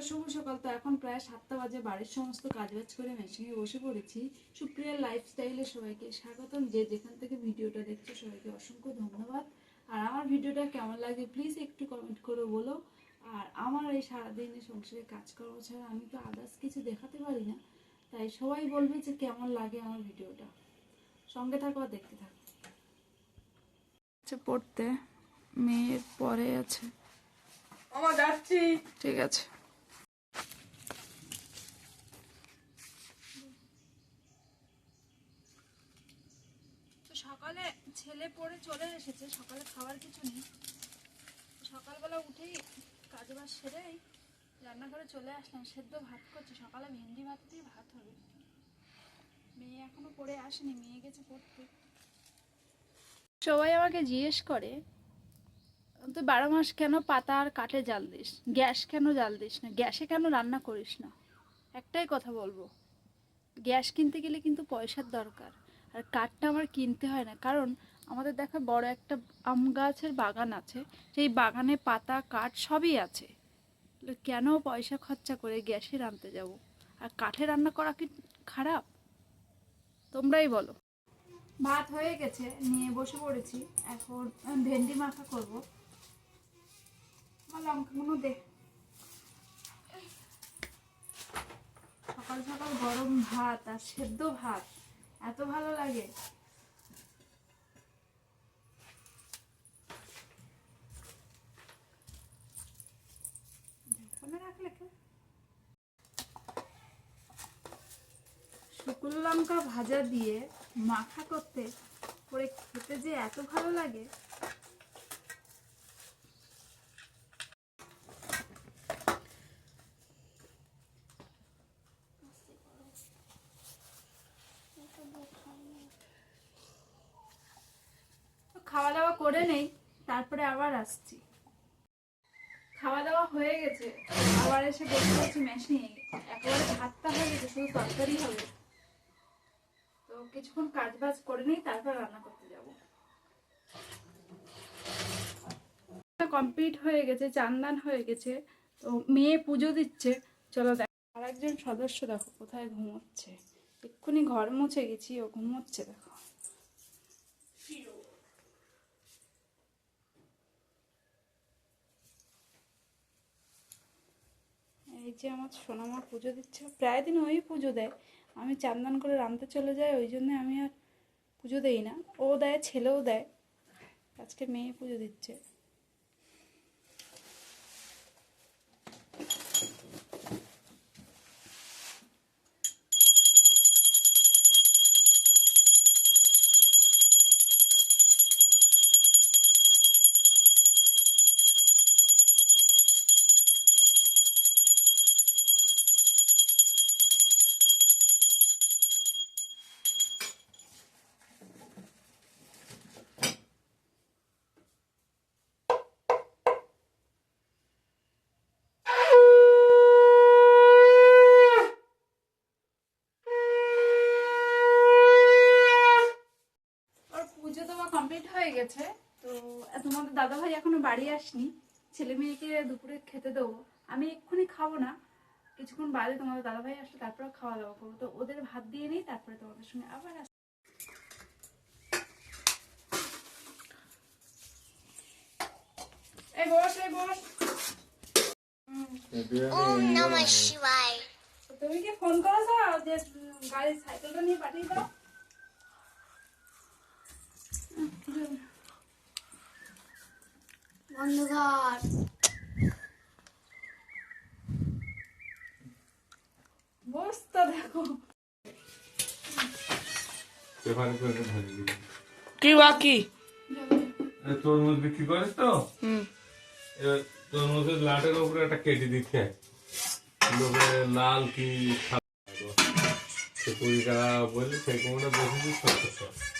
বন্ধুরা শুভ সকাল। তো এখন প্রায় সাতটা বাজে বাড়ির সমস্ত কাজবাজ করে মেশিনে বসে পড়েছি। সুপ্রিয়ার লাইফস্টাইলে সবাইকে স্বাগতম। যে যেখান থেকে ভিডিওটা দেখছ সবাইকে অসংখ্য ধন্যবাদ। আর আমার ভিডিওটা কেমন লাগে প্লিজ একটু কমেন্ট করে বলো। আর আমার এই সারাদিনে সংসারে কাজকর্ম ছাড়া আমি তো আদার্স কিছু দেখাতে পারি না। তাই সবাই বলবে যে কেমন লাগে আমার ভিডিওটা। সঙ্গে থাকো আর দেখতে থাকো। পড়তে মেয়ের পরে আছে। আমার যাচ্ছি। ঠিক আছে তো সকালে ছেলে পড়ে চলে এসেছে, সকালে খাবার কিছু নেই। সকালবেলা উঠেই কাজ বাজ সেরেই রান্নাঘরে চলে আসলাম, সেদ্ধ ভাত করছি। সকালে ভেন্ডি ভাত দিয়ে ভাত হবে। মেয়ে এখনও পড়ে আসেনি, মেয়ে গেছে পড়তে। সবাই আমাকে জিজ্ঞেস করে, তুই বারো মাস কেন পাতা আর কাঠে জাল দিস? গ্যাস কেন জাল দিস না? গ্যাসে কেন রান্না করিস না? একটাই কথা বলব, গ্যাস কিনতে গেলে কিন্তু পয়সার দরকার। আর কাঠটা আমার কিনতে হয় না। কারণ আমাদের দেখা বড় একটা আম গাছের বাগান আছে, সেই বাগানে পাতা, কাঠ সবই আছে। কেন পয়সা খরচা করে গ্যাসে রাঁধতে যাব? আর কাঠে রান্না করা কি খারাপ? তোমরাই বলো। ভাত হয়ে গেছে, নিয়ে বসে পড়েছি। এখন ভেন্ডি মাখা করব। লঙ্কাগুলো দে। সকাল সকাল গরম ভাত আর সেদ্ধ ভাত। এত ভালো লাগে। শুকনো লঙ্কা ভাজা দিয়ে মাখা করতে, করে খেতে যে এত ভালো লাগে তো খাওয়া দাওয়া করে নেই, তারপরে আবার আসছি। খাওয়া দাওয়া হয়ে গেছে, আবার এসে বসে বসে মেশিনে একেবারে ভাতটা হয়ে গেছে, শুধু তরকারি হবে। তো কিছুক্ষণ কাজ বাজ করে নেই, তারপর রান্না করতে যাব। কমপ্লিট হয়ে গেছে, চান্দান হয়ে গেছে। তো মেয়ে পুজো দিচ্ছে, চলো দেখ। আর একজন সদস্য দেখো, কোথায় ঘুমোচ্ছে। এক্ষুনি ঘর মুছে গেছি, ও ঘুমোচ্ছে, দেখো। এই যে আমার সোনামা পুজো দিচ্ছে, প্রায় দিন ওই পুজো দেয়। আমি চান্দান করে রাঁধতে চলে যাই, ওই জন্য আমি আর পুজো দেই না। ও দেয়, ছেলেও দেয়। আজকে মেয়ে পুজো দিচ্ছে। কমপ্লিট হয়ে গেছে। তো তোমাদের দাদা ভাই এখনও বাড়ি আসনি। ছেলে মেয়েকে দুপুরে খেতে দেবো। আমি এক্ষুনি খাব না। কিছুক্ষণ বাদে তোমাদের দাদা ভাই আসলে তারপরে খাওয়া দাওয়া করব। তো ওদের ভাত দিয়ে নিই তারপরে তোমাদের সঙ্গে আবার আস এই বস এই বস। ওম নমঃ শিবায়। তুমি কি ফোন করেছ যে গাড়ির সাইকেলটা নিয়ে পাঠিয়ে দাও? উম, বন্ধুঘর। বসটা দেখো। করে কি বাকি তরমুজ বিক্রি করিস তো? তরমুজের লাটের উপরে একটা কেটে দিতে। লোকে লাল কি কুড়ি টাকা বললে সেই কোমরে বসেছি সত্তর টাকা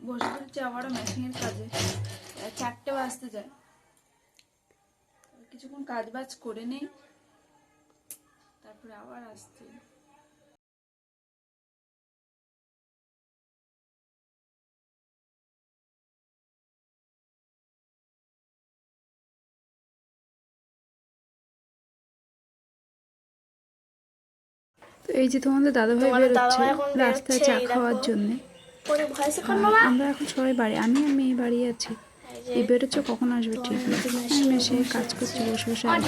বসে পড়েছি আবারও মেশিনের কাজে। চারটে বাজতে যায়। কিছুক্ষণ কাজ বাজ করে নেই। তারপরে আবার আসতে তো এই যে তোমাদের দাদাভাই বেরোচ্ছে রাস্তায় চা খাওয়ার। জন্য। আমরা এখন সবাই বাড়ি আমি আর মেয়ে বাড়ি আছি। এই বেরোচ্ছে কখন আসবে ঠিক মেশে কাজ করছি বসে বসে? আমার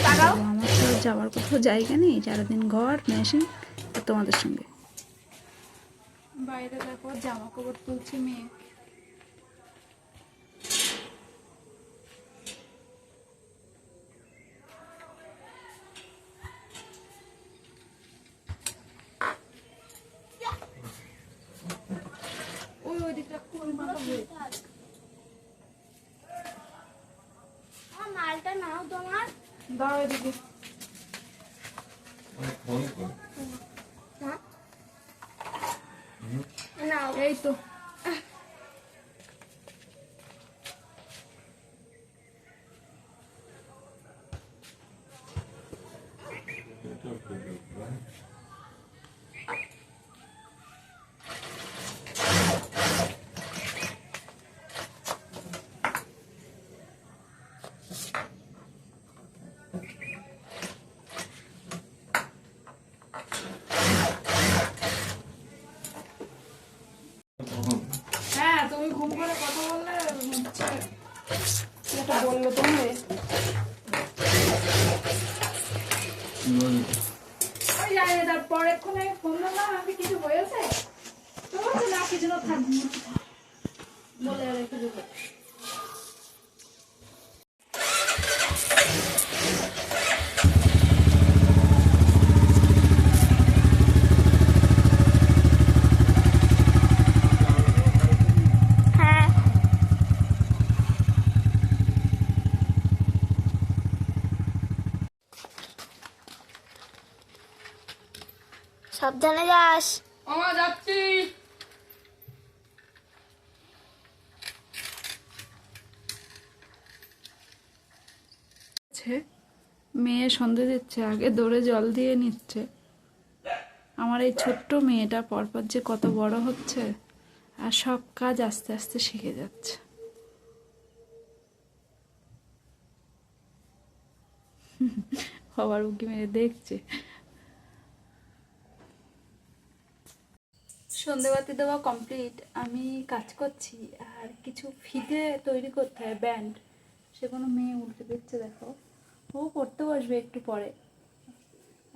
তো যাওয়ার কোথাও জায়গা নেই সারাদিন ঘর মেশিন আর তোমাদের সঙ্গে। বাইরে দেখো জামা কাপড় তুলছি মেয়ে। মালটা নাও তোমার। দাও এদিকে ফোন করে নাও এই তো হ্যাঁ তুমি ঘুম করে কথা বললে এটা বলল তোমারে না তারপর ফোন না আমি কিছু হয়েছে তো না কিছু না থাকব বলে আর রেখে সাবধানে যাস। মামা যাচ্ছি। মেয়ে সন্ধে দিচ্ছে আগে দৌড়ে জল দিয়ে নিচ্ছে। আমার এই ছোট্ট মেয়েটা পরপর যে কত বড় হচ্ছে আর সব কাজ আস্তে আস্তে শিখে যাচ্ছে। বাবার উকি মেরে দেখছে। সন্ধেবাতি দেওয়া কমপ্লিট আমি কাজ করছি, আর কিছু ফিতে তৈরি করতে হয় ব্যান্ড সে কোনো মেয়ে উল্টে দিচ্ছে, দেখো। ও পড়তে বসবে একটু পরে।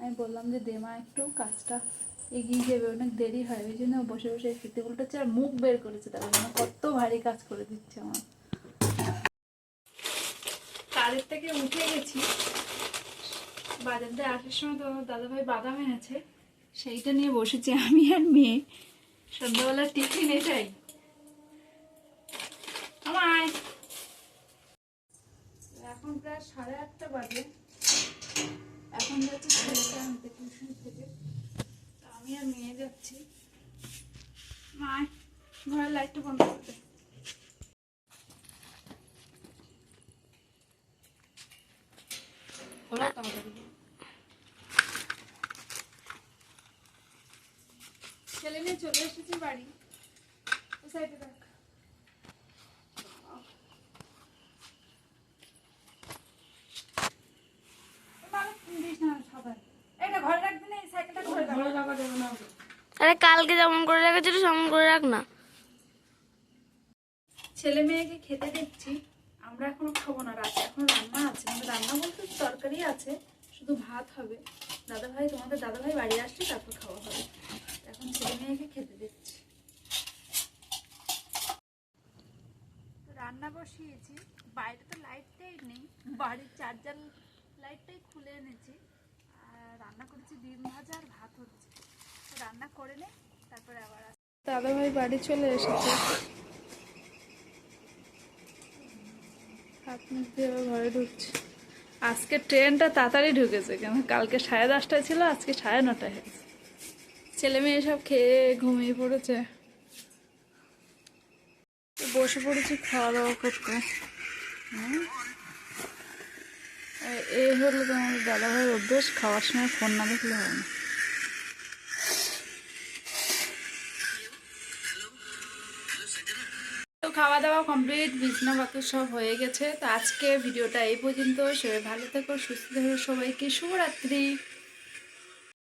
আমি বললাম যে দেমা একটু কাজটা এগিয়ে যাবে অনেক দেরি হয়। ওই জন্য বসে বসে ফিতে উল্টেছে আর মুখ বের করেছে। তার জন্য কত ভারী কাজ করে দিচ্ছে আমার। কাজের থেকে উঠে গেছি। বাজার দিয়ে আসার সময় তো দাদাভাই বাদাম এনেছে, সেইটা নিয়ে বসেছি আমি আর মেয়ে। সন্ধ্যাবেলা টিফিন এটাই। আমায়। এখন প্রায় সাড়ে আটটা বাজে। এখন যাচ্ছি ছেলেটা আনতে টিউশন থেকে। তা আমি আর মেয়ে যাচ্ছি। মায় ঘরের লাইটটা বন্ধ করতে খোলা তাড়াতাড়ি ছেলে নিয়ে চলে এসেছি বাড়ি। ও সাইডে দেখ। এটা ঘরে রাখবি না এই সাইকেলটা ঘরে রাখ। ঘরে রাখা যাবে আরে কালকে যেমন করে রেখেছিল সেমন করে রাখ না। ছেলে মেয়েকে খেতে দিচ্ছি আমরা এখনও খাব না। রাতে এখন রান্না আছে মানে রান্না বলতে তরকারি আছে শুধু ভাত হবে। দাদা ভাই তোমাদের দাদা ভাই বাড়ি আসলে তারপর খাওয়া হবে এখন ছেলে মেয়েকে খেতে দিচ্ছি রান্না বসিয়েছি বাইরে তো লাইটটাই নেই বাড়ির চার্জার লাইটটাই খুলে এনেছি। আর রান্না করেছি ডিম ভাজা আর ভাত হচ্ছে। রান্না করে নে, তারপরে আবার দাদা ভাই বাড়ি চলে এসেছে। ঘরে ঢুকছে। আজকে ট্রেনটা তাড়াতাড়ি ঢুকেছে কেন? কালকে সাড়ে দশটায় ছিল, আজকে সাড়ে নটায় হয়েছে। ছেলে মেয়ে সব খেয়ে ঘুমিয়ে পড়েছে। বসে পড়েছি খাওয়া দাওয়া করতে। হুম। এই হলো তোমার দাদা ভাইয়ের অভ্যেস, খাওয়ার সময় ফোন না দেখলে হয় না। খাওয়া দাওয়া কমপ্লিট বিছনা বাকি সব হয়ে গেছে। তো আজকে ভিডিওটা এই পর্যন্ত। সবাই ভালো থেকো, সুস্থ থেকো সবাইকে। শুভরাত্রি।